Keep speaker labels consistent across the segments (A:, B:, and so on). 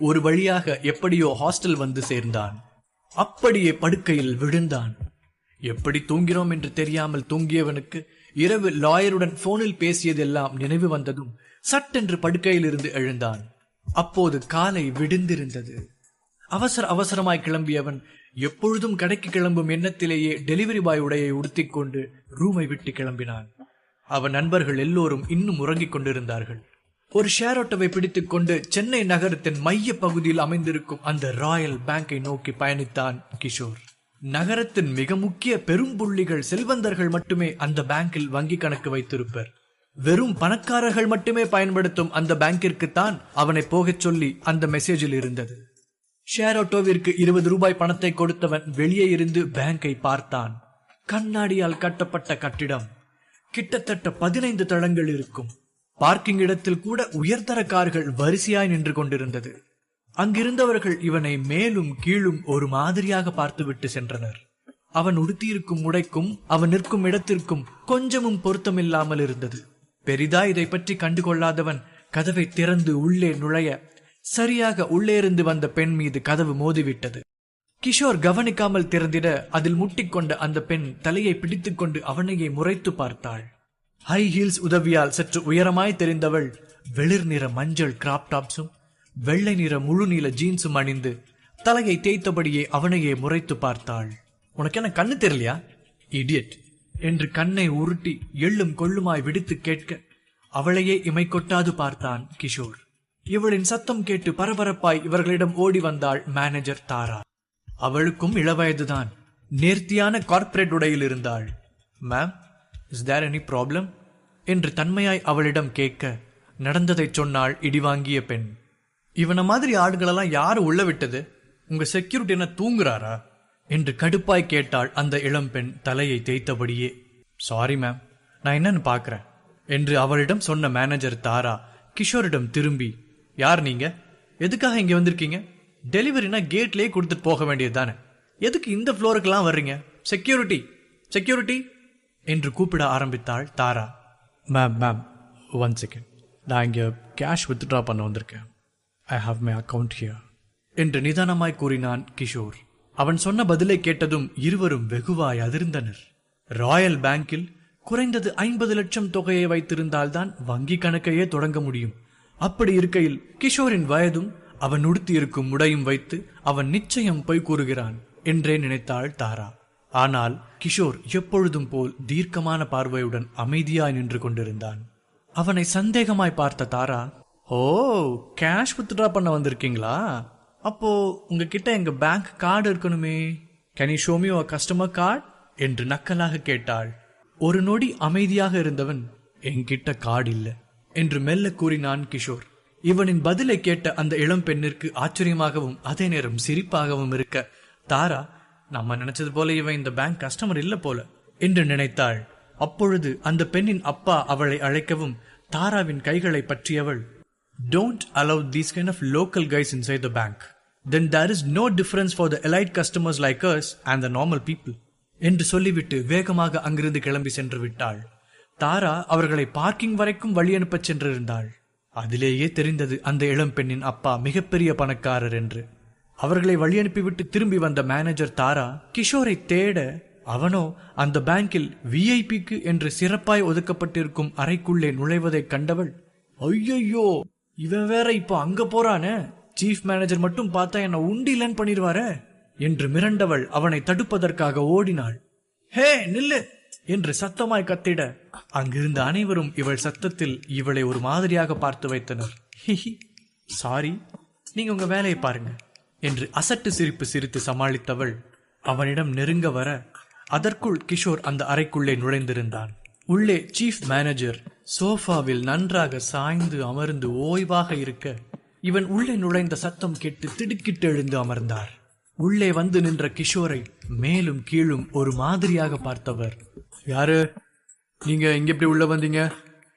A: ஒரு வழியாக எப்படியோ ஹாஸ்டல் வந்து சேர்ந்தான். அப்படியே படுக்கையில் விழுந்தான். எப்படி தூங்கிறோம் என்று தெரியாமல் தூங்கியவனுக்கு இரவு லாயருடன் போனில் பேசியதெல்லாம் நினைவு வந்ததும் சட்டென்று படுக்கையிலிருந்து எழுந்தான். அப்போது காலை விடிந்திருந்தது. அவசர அவசரமாய் கிளம்பியவன் எப்பொழுதும் கடைக்கு கிளம்பும் எண்ணத்திலேயே டெலிவரி பாய் உடையை உடுத்திக்கொண்டு ரூமை விட்டு கிளம்பினான். அவன் நண்பர்கள் எல்லோரும் இன்னும் உறங்கிக் கொண்டிருந்தார்கள். ஒரு ஷேர் ஆட்டோவை பிடித்துக் கொண்டு சென்னை நகரத்தின் மைய பகுதியில் அமைந்திருக்கும் அந்த ராயல் பேங்கை நோக்கி பயணித்தான் கிஷோர். நகரத்தின் மிக முக்கிய பெரும்புள்ளிகள் செல்வந்தர்கள் மட்டுமே அந்த பேங்கில் வங்கி கணக்கு வைத்திருப்பர். வெறும் பணக்காரர்கள் மட்டுமே பயன்படுத்தும் அந்த பேங்கிற்குத்தான் அவனை போகச் சொல்லி அந்த மெசேஜில் இருந்தது. ஷேர் ஆட்டோவிற்கு இருபது ரூபாய் பணத்தை கொடுத்தவன் வெளியே இருந்து பேங்கை பார்த்தான். கண்ணாடியால் கட்டப்பட்ட கட்டிடம் கிட்டத்தட்ட பதினைந்து தளங்கள் இருக்கும். பார்க்கிங் இடத்தில் கூட உயர்தர கார்கள் வரிசையாய் நின்று கொண்டிருந்தது. அங்கிருந்தவர்கள் இவனை மேலும் கீழும் ஒரு மாதிரியாக பார்த்துவிட்டு சென்றனர். அவன் உடுத்தியிருக்கும் உடைக்கும் அவன் நிற்கும் இடத்திற்கும் கொஞ்சமும் பொருத்தமில்லாமல் இருந்தது. பெரிதா இதை பற்றி கண்டுகொள்ளாதவன் கதவை திறந்து உள்ளே நுழைய சரியாக உள்ளே இருந்து வந்த பெண் மீது கதவு மோதிவிட்டது. கிஷோர் கவனிக்காமல் திறந்திட அதில் முட்டிக்கொண்ட அந்த பெண் தலையை பிடித்துக்கொண்டு அவனையே முறைத்து பார்த்தாள். ஹை ஹீல்ஸ் உதவியால் சற்று உயரமாய் தெரிந்தவள் வெளிர் நிற மஞ்சள் கிராப் டாப்ஸும் வெள்ளை நிற முழு நீள ஜீன்ஸும் அணிந்து தலையை தேய்த்தபடியே அவனையே முறைத்து பார்த்தாள். உனக்கு என்ன கண்ணு தெரியலையா? இடியட் என்று கண்ணை உருட்டி எள்ளும் கொள்ளுமாய் விடுத்து கேட்க அவளையே இமை கொட்டாது பார்த்தான் கிஷோர். இவளின் சத்தம் கேட்டு பரபரப்பாய் இவர்களிடம் ஓடி வந்தாள் மேனேஜர் தாரா. அவளுக்கும் இளவயதுதான் நேர்த்தியான கார்ப்பரேட் உடையில் இருந்தாள். Ma'am is there any problem என்று தன்மையாய் அவளிடம் கேட்க நடந்ததை சொன்னாள் இடிவாங்கிய பெண். இவனை மாதிரி ஆடுகளெல்லாம் யாரு உள்ள விட்டது? உங்க செக்யூரிட்டி என்ன தூங்குறாரா? என்று கடுப்பாய் கேட்டாள் அந்த இளம்பெண் தலையை தேய்த்தபடியே. சாரி மேம் நான் என்னன்னு பார்க்குறேன் என்று அவளிடம் சொன்ன மேனேஜர் தாரா கிஷோரிடம் திரும்பி யார் நீங்க? எதுக்காக இங்க வந்திருக்கீங்க? டெலிவரினா கேட்லயே கொடுத்துட்டு போக வேண்டியது தானே. எதுக்கு இந்த ஃப்ளோருக்கெல்லாம் வர்றீங்க? செக்யூரிட்டி செக்யூரிட்டி என்று கூப்பிட ஆரம்பித்தாள் Tara. Ma'am ma'am one second நான் இங்கே கேஷ் வித்ட்ரா பண்ண வந்திருக்கேன். I have my account here என்று நிதானமாய் கூறினான் கிஷோர். அவன் சொன்ன பதிலை கேட்டதும் இருவரும் வெகுவாய் அதிர்ந்தனர். ராயல் பேங்கில் குறைந்தது ஐம்பது லட்சம் தொகையை வைத்திருந்தால்தான் வங்கி கணக்கையே தொடங்க முடியும். அப்படி இருக்கையில் கிஷோரின் வயதும் அவன் உடுத்தியிருக்கும் உடையும் வைத்து அவன் நிச்சயம் பொய் கூறுகிறான் என்றே நினைத்தாள் தாரா. ஆனால் கிஷோர் எப்பொழுதும் போல் தீர்க்கமான பார்வையுடன் அமைதியாய் நின்று கொண்டிருந்தான். அவனை சந்தேகமாய் பார்த்த தாரா ஓ கேஷ் வித்ட்ரா பண்ண வந்திருக்கீங்களா? அப்போ உங்ககிட்ட எங்க பேங்க் கார்டு இருக்கணுமே. Can you show me customer card என்று நக்கலாக கேட்டாள். ஒரு நொடி அமைதியாக இருந்தவன் என்கிட்ட கார்டு இல்லை என்று மெல்ல கூறினான் கிஷோர். இவனின் பதிலை கேட்ட அந்த இளம் பெண்ணிற்கு ஆச்சரியமாகவும் அதே நேரம் சிரிப்பாகவும் இருக்க தாரா நம்ம நினைச்சது போல இவன் இந்த பேங்க் கஸ்டமர் இல்ல போல. என்று நினைத்தாள். அப்பொழுது அந்த பெண்ணின் அப்பா அவளை அழைக்கவும் தாராவின் கைகளை பற்றியவள் don't allow these kind local guys guys inside the bank then there is no difference for the elite customers like us and the normal people என்று சொல்லிவிட்டு வேகமாக அங்கிருந்து கிளம்பி சென்று விட்டாள். தாரா அவர்களை பார்க்கிங் வரைக்கும் வழி அனுப்பச் சென்றிருந்தாள். அதிலேயே தெரிந்தது அந்த இளம் பெண்ணின் அப்பா மிகப்பெரிய பணக்காரர் என்று. அவர்களை வழியனுப்பிவிட்டு திரும்பி வந்த மேனேஜர் தாரா கிஷோரை தேட அவனோ அந்த பேங்கில் விஐபிக்கு என்று சிறப்பாய் ஒதுக்கப்பட்டிருக்கும் அறைக்குள்ளே நுழைவதைக் கண்டவள் ஐயையோ இவன் வேற இப்போ அங்க போறானே? சீஃப் மேனேஜர் மட்டும் பார்த்தா என்ன உண்டிலன் பண்ணிடுவார என்று மிரண்டவள் அவனை தடுப்பதற்காக ஓடினாள். ஹே நில்லு! என்று சத்தமாய் கத்திட அங்கிருந்த அனைவரும் இவள் சத்தத்தில் இவளை ஒரு மாதிரியாக பார்த்து வைத்தனர். சாரி நீங்க உங்க வேலையை பாருங்க. என்று அசட்டு சிரிப்பு சிரித்து சமாளித்தவள் அவனிடம் நெருங்க வர அதற்குள் கிஷோர் அந்த அறைக்குள்ளே நுழைந்திருந்தான். உள்ளே சீஃப் மேனேஜர் சோஃபாவில் நன்றாக சாய்ந்து அமர்ந்து ஓய்வாக இருக்க இவன் உள்ளே நுழைந்த சத்தம் கேட்டு திடுக்கிட்டு எழுந்து அமர்ந்தார். உள்ளே வந்து நின்ற கிஷோரை மேலும் கீழும் ஒரு மாதிரியாக பார்த்தவர். யாரு? நீங்க இங்க எப்படி உள்ள வந்தீங்க?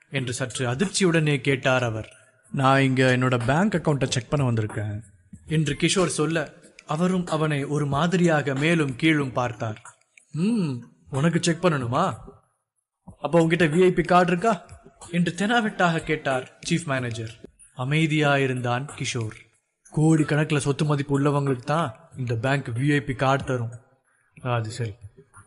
A: என்று சற்று அதிர்ச்சியுடனே கேட்டார் அவர். நான் இங்க என்னோட பேங்க் அக்கௌண்ட்டை செக் பண்ண வந்திருக்கேன். என்று கிஷோர் சொல்ல அவரும் அவனை ஒரு மாதிரியாக மேலும் கீழும் பார்த்தார். ம் உனக்கு செக் பண்ணணுமா? அப்போ உங்ககிட்ட விஐபி கார்டு இருக்கா? என்று தெனாவெட்டாக கேட்டார் சீஃப் மேனேஜர் அமைதியாயிருந்தான் கிஷோர். கோடி கணக்கில் சொத்து மதிப்பு உள்ளவங்களுக்கு தான் இந்த பேங்க் விஐபி கார்டு தரும். அது சரி.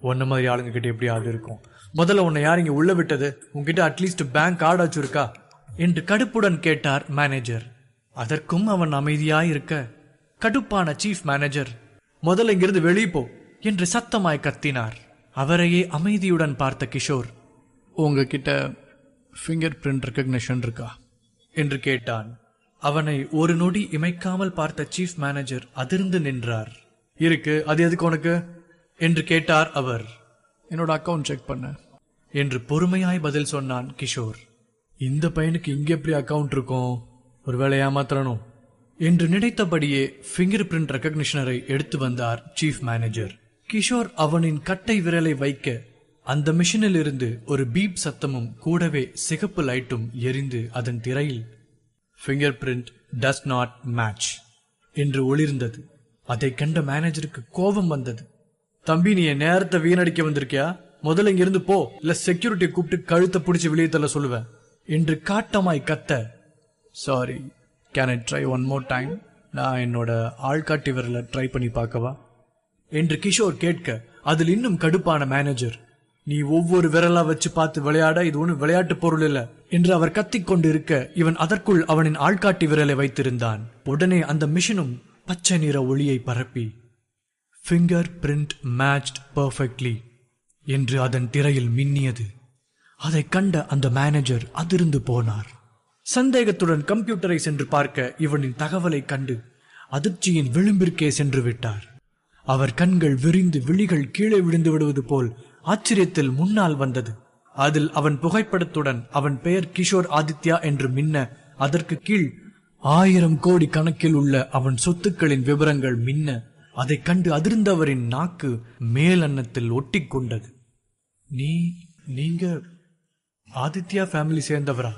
A: ஒன்ன மாதிரி ஆளுங்க கிட்ட எப்படி அது இருக்கும். முதல்ல உன்னை யார் இங்கே உள்ள விட்டது? உங்ககிட்ட அட்லீஸ்ட் பேங்க் கார்டாச்சும் இருக்கா? என்று கடுப்புடன் கேட்டார் மேனேஜர் அதற்கும் அவன் அமைதியாய் இருக்க கடுப்பான சீஃப் மேனேஜர் முதல்ல இங்கிருந்து வெளியே போ என்று சத்தமாய் கத்தினார். அவரையே அமைதியுடன் பார்த்த கிஷோர் உங்ககிட்ட ஃபிங்கர் பிரிண்ட் ரெக்கக்னிஷன் இருக்கா? என்று கேட்டான். அவனை ஒரு நொடி இமைக்காமல் பார்த்த சீஃப் மேனேஜர் அதிர்ந்து நின்றார். இருக்கு அது எதுக்கு உனக்கு? என்று கேட்டார் அவர். என்னோட அக்கவுண்ட் செக் பண்ண. என்று பொறுமையாய் பதில் சொன்னான் கிஷோர். இந்த பையனுக்கு இங்க எப்படி அக்கவுண்ட் இருக்கும்? ஒருவேளை ஏமாத்திரணும் என்று நினைத்தபடியே ஃபிங்கர் பிரிண்ட் ரெக்கக்னிஷனரை எடுத்து வந்தார் சீஃப் மேனேஜர் கிஷோர் அவனின் கட்டை விரலை வைக்க அந்த மிஷினில் இருந்து ஒரு பீப் சத்தமும் கூடவே சிகப்பு லைட்டும் எரிந்து அதன் திரையில் fingerprint does not match என்று ஒளிர்ந்தது. அதை கண்ட மேனேஜருக்கு கோபம் வந்தது. தம்பி நீ என் நேரத்தை வீணடிக்க வந்திருக்கியா? முதல்ல இங்கிருந்து போ. இல்ல செக்யூரிட்டி கூப்பிட்டு கழுத்தை பிடிச்சி வெளியே தள்ள சொல்லுவேன் என்று காட்டமாய் கத்த sorry can I try one more time நான் என்னோட ஆள்காட்டி விரலை ட்ரை பண்ணி பார்க்கவா? என்று கிஷோர் கேட்க அதில் இன்னும் கடுப்பான மேனேஜர் நீ ஒவ்வொரு விரலா வச்சு பார்த்து விளையாட இது ஒன்றும் விளையாட்டு பொருள் இல்ல. என்று அவர் கத்திக் கொண்டிருக்க இவன் அதற்குள் அவனின் ஆள்காட்டி விரலை வைத்திருந்தான். உடனே அந்த மிஷினும் பச்சை நிற ஒளியை பரப்பி ஃபிங்கர் பிரிண்ட் மேட்ச்ட் பர்ஃபெக்ட்லி என்று அதன் திரையில் மின்னியது. அதை கண்ட அந்த மேனேஜர் அதிர்ந்து போனார். சந்தேகத்துடன் கம்ப்யூட்டரை சென்று பார்க்க இவனின் தகவலை கண்டு அதிர்ச்சியின் விளிம்பிற்கே சென்று விட்டார். அவர் கண்கள் விரிந்து விழிகள் கீழே விழுந்து விடுவது போல் ஆச்சரியத்தில் முன்னால் வந்தது. அதில் அவன் புகைப்படத்துடன் அவன் பெயர் கிஷோர் ஆதித்யா என்று மின்ன அதற்கு கீழ் ஆயிரம் கோடி கணக்கில் உள்ள அவன் சொத்துக்களின் விவரங்கள் மின்ன அதைக் கண்டு அதிர்ந்தவரின் நாக்கு மேலன்னத்தில் ஒட்டிக்கொண்டது நீ நீங்க ஆதித்யா ஃபேமிலி சேர்ந்தவரா?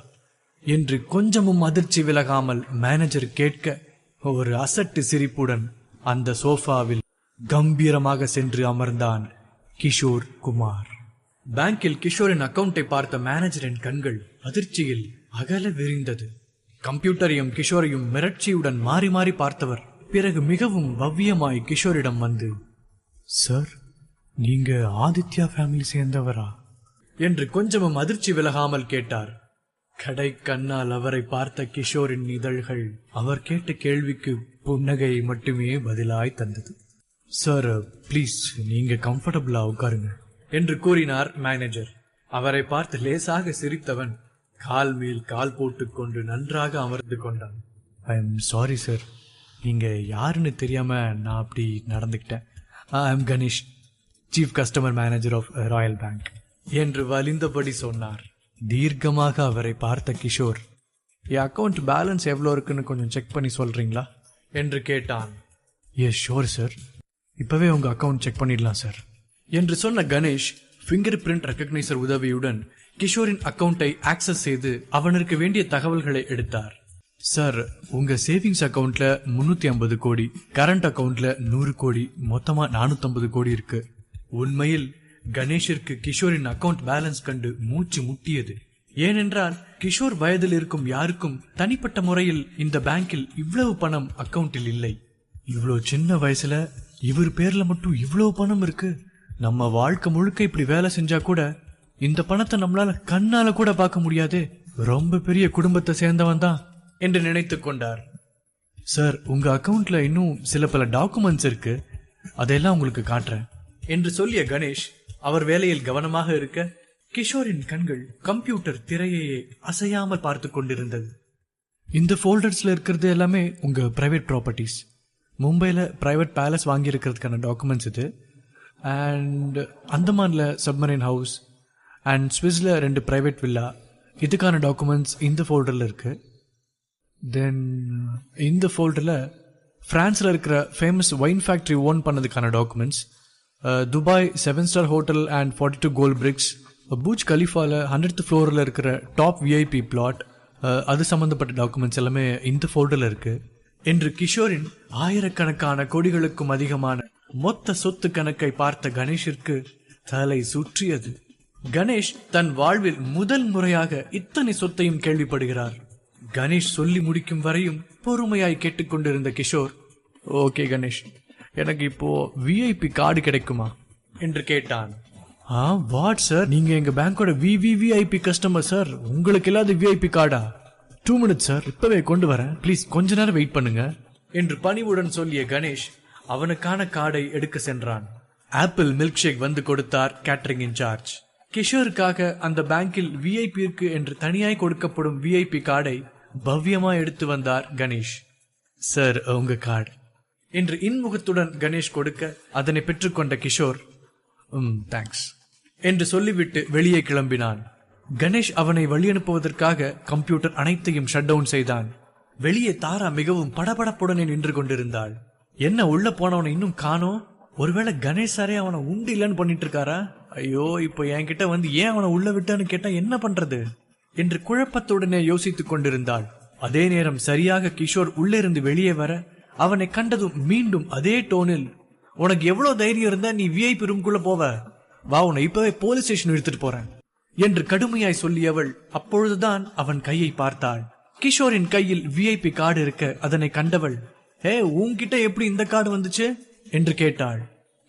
A: என்று கொஞ்சமும் அதிர்ச்சி விலகாமல் மேனேஜர் கேட்க ஒரு அசட்டு சிரிப்புடன் அந்த சோஃபாவில் கம்பீரமாக சென்று அமர்ந்தான் கிஷோர் குமார். பேங்கில் கிஷோரின் அக்கவுண்டை பார்த்த மேனேஜரின் கண்கள் அதிர்ச்சியில் அகல விரிந்தது. கம்ப்யூட்டரையும் கிஷோரையும் மிரட்சியுடன் மாறி மாறி பார்த்தவர் பிறகு மிகவும் பவ்யமாய் கிஷோரிடம் வந்து சார் நீங்க ஆதித்யா ஃபேமிலி சேர்ந்தவரா? என்று கொஞ்சமும் அதிர்ச்சி விலகாமல் கேட்டார். கடை கண்ணால் அவரை பார்த்த கிஷோரின் இதழ்கள் அவர் கேட்ட கேள்விக்கு புன்னகை மட்டுமே பதிலாய் தந்தது. சார் ப்ளீஸ் நீங்க கம்ஃபர்டபுளா உட்காருங்க என்று கூறினார் மேனேஜர். அவரை பார்த்து லேசாக சிரித்தவன் கால் மேல் கால் போட்டுக்கொண்டு நன்றாக அமர்ந்து கொண்டான். I am sorry sir. நீங்க யாருன்னு தெரியாம நான் அப்படி நடந்துக்கிட்டேன். I am Ganesh chief customer manager of Royal Bank என்று வலிந்தபடி சொன்னார். தீர்க்கமாக அவரை பார்த்த கிஷோர் என் அக்கௌண்ட் பேலன்ஸ் எவ்வளோ இருக்குன்னு கொஞ்சம் செக் பண்ணி சொல்றீங்களா? என்று கேட்டான். எஸ் ஷோர் சார் இப்போவே உங்கள் அக்கவுண்ட் செக் பண்ணிடலாம் சார் என்று சொன்ன கணேஷ் ஃபிங்கர் பிரிண்ட் ரெக்கக்னைசர் உதவியுடன் கிஷோரின் அக்கௌண்ட்டை ஆக்சஸ் செய்து அவனுக்கு வேண்டிய தகவல்களை எடுத்தார். சார் உங்க சேவிங்ஸ் அக்கௌண்ட்ல முன்னூத்தி ஐம்பது கோடி கரண்ட் அக்கௌண்ட்ல நூறு கோடி மொத்தமா நானூத்தி கோடி இருக்கு. உண்மையில் கணேஷிற்கு கிஷோரின் அக்கவுண்ட் பேலன்ஸ் கண்டு மூச்சு முட்டியது. ஏனென்றால் கிஷோர் வயதில் இருக்கும் யாருக்கும் தனிப்பட்ட முறையில் இந்த பேங்கில் இவ்வளவு பணம் அக்கவுண்டில் இல்லை. இவ்வளவு சின்ன வயசுல இவர் பேர்ல மட்டும் இவ்வளவு பணம் இருக்கு. நம்ம வாழ்க்கை முழுக்க இப்படி வேலை செஞ்சா கூட இந்த பணத்தை நம்மளால கண்ணால கூட பார்க்க முடியாது. ரொம்ப பெரிய குடும்பத்தை சேர்ந்தவன் தான் என்று நினைத்து கொண்டார். சார் உங்க அக்கவுண்ட்ல இன்னும் சில பல டாக்குமெண்ட்ஸ் இருக்கு. அதையெல்லாம் உங்களுக்கு காட்டுறேன் என்று சொல்லிய கணேஷ் அவர் வேலையில் கவனமாக இருக்க கிஷோரின் கண்கள் கம்ப்யூட்டர் திரையையே அசையாமல் பார்த்து கொண்டிருந்தது. இந்த ஃபோல்டர்ஸில் இருக்கிறது எல்லாமே உங்கள் ப்ரைவேட் ப்ராப்பர்ட்டிஸ் மும்பையில் ப்ரைவேட் பேலஸ் வாங்கியிருக்கிறதுக்கான டாக்குமெண்ட்ஸ் இது. அண்ட் அந்தமான்ல சப்மரின் ஹவுஸ் அண்ட் ஸ்விஸ்ல ரெண்டு ப்ரைவேட் வில்லா இதுக்கான டாக்குமெண்ட்ஸ் இந்த ஃபோல்டரில் இருக்கு. தென் இந்த ஃபோல்டரில் ஃப்ரான்ஸில் இருக்கிற famous wine factory own பண்ணதுக்கான documents Dubai seven star hotel and forty two gold bricks Burj கலிஃபாவில் hundred ஃப்ளோரில் இருக்கிற டாப் விஐபி பிளாட் அது சம்மந்தப்பட்ட டாக்குமெண்ட்ஸ் எல்லாமே இந்த ஃபோல்டரில் இருக்கு. என்று கிஷோரின் ஆயிரக்கணக்கான கோடிகளுக்கும் அதிகமான மொத்த சொத்து கணக்கை பார்த்த கணேஷிற்கு தலை சுற்றியது. கணேஷ் தன் வாழ்வில் முதல் முறையாக இத்தனை சொத்தையும் கேள்விப்படுகிறார். கணேஷ் சொல்லி முடிக்கும் வரையும் பொறுமையாய் கேட்டுக்கொண்டிருந்த கிஷோர் ஓகே கணேஷ் எனக்கு இப்போ விஐபி கார்டு கிடைக்குமா? என்று கேட்டான். ஆ வாட் சார் நீங்க எங்க பேங்கோட விவிவிஐபி கஸ்டமர் சார் உங்களுக்கு இல்லாத விஐபி கார்டா டூ மினிட்ஸ் சார் இப்பவே கொண்டு வரேன். ப்ளீஸ் கொஞ்ச நேரம் வெயிட் பண்ணுங்க. என்று பணிவுடன் சொல்லிய கணேஷ் அவனுக்கான கார்டை எடுக்க சென்றான். ஆப்பிள் மில்க் ஷேக் வந்து கொடுத்தார் கேட்டரிங் இன்சார்ஜ் கிஷோருக்காக அந்த பேங்கில் விஐபிற்கு என்று தனியாய் கொடுக்கப்படும் விஐபி கார்டை பவ்யமா எடுத்து வந்தார் கணேஷ். சார் உங்க கார்டு என்று இன்முகத்துடன் கணேஷ் கொடுக்க அதனை பெற்றுக்கொண்ட கிஷோர் ம் தேங்க்ஸ் என்று சொல்லிவிட்டு வெளியே கிளம்பினான். கணேஷ் அவனை வழியனுப்புவதற்காக கம்ப்யூட்டர் அனைத்தையும் ஷட் டவுன் செய்தான். வெளியே தாரா மிகவும் படபடப்புடனே நின்று கொண்டிருந்தாள். என்ன உள்ள போனவனை இன்னும் காணோம்? ஒருவேளை கணேஷ் சாரே அவனை உண்டு இல்லைன்னு பண்ணிட்டு இருக்காரா? ஐயோ இப்போ என்கிட்ட வந்து ஏன் அவனை உள்ள விட்டான்னு கேட்டா என்ன பண்றது? என்று குழப்பத்துடனே யோசித்துக் கொண்டிருந்தாள். அதே நேரம் சரியாக கிஷோர் உள்ளிருந்து வெளியே வர அவனை கண்டதும் மீண்டும் அதே டோனில் உனக்கு எவ்வளவு தைரியம் இருந்தா நீ விஐபி ரூம்குள்ள போவ? வா உன்னை இப்பவே போலீஸ் ஸ்டேஷன் எடுத்துட்டு போறேன் என்று கடுமையாய் சொல்லியவள் அப்பொழுதுதான் அவன் கையை பார்த்தாள். கிஷோரின் கையில் விஐபி கார்டு இருக்க அதனை கண்டவள் ஏ உன்கிட்ட எப்படி இந்த கார்டு வந்துச்சு? என்று கேட்டாள்.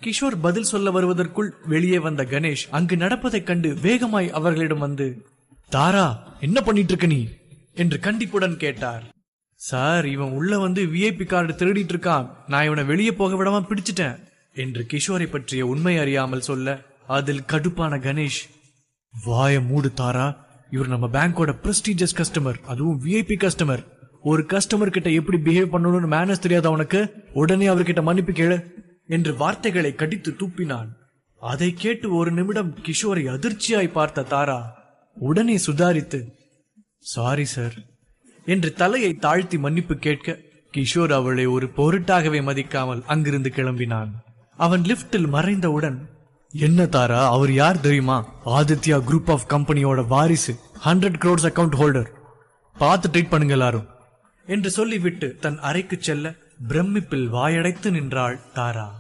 A: கிஷோர் பதில் சொல்ல வருவதற்குள் வெளியே வந்த கணேஷ் அங்கு நடப்பதைக் கண்டு வேகமாய் அவர்களிடம் வந்து தாரா என்ன பண்ணிட்டு இருக்க நீ? என்று கண்டிப்புடன் கேட்டார். சார் இவன் உள்ள வந்து விஐபி கார்டு திருடிட்டு இருக்கான். நான் இவனை வெளியே போக விடாம பிடிச்சிட்டேன். என்று கிஷோரை பற்றிய உண்மை அறியாமல் சொல்ல அதில் கடுப்பான கணேஷ். வாய மூடு தாரா. இவர் நம்ம பேங்கோட பிரஸ்டீஜியஸ் கஸ்டமர் அதுவும் விஐபி கஸ்டமர் ஒரு கஸ்டமர் கிட்ட எப்படி பிஹேவ் பண்ணணும்னு மேனஸ் தெரியாத அவனுக்கு உடனே அவர்கிட்ட மன்னிப்பு கேளு. என்று வார்த்தைகளை கடித்து துப்பினான். அதை கேட்டு ஒரு நிமிடம் கிஷோரை அதிர்ச்சியாய் பார்த்த தாரா உடனே சுதாரித்து சாரி சார் என்று தலையை தாழ்த்தி மன்னிப்பு கேட்க கிஷோர் அவளை ஒரு பொருட்டாகவே மதிக்காமல் அங்கிருந்து கிளம்பினான். அவன் லிப்டில் மறைந்தவுடன் என்ன தாரா அவர் யார் தெரியுமா? ஆதித்யா குரூப் ஆஃப் கம்பெனியோட வாரிசு ஹண்ட்ரட் க்ரோட்ஸ் அக்கவுண்ட் ஹோல்டர் பார்த்து ட்ரீட் பண்ணுங்க எல்லாரும் என்று சொல்லிவிட்டு தன் அறைக்கு செல்ல பிரமிப்பில் வாயடைத்து நின்றாள் தாரா.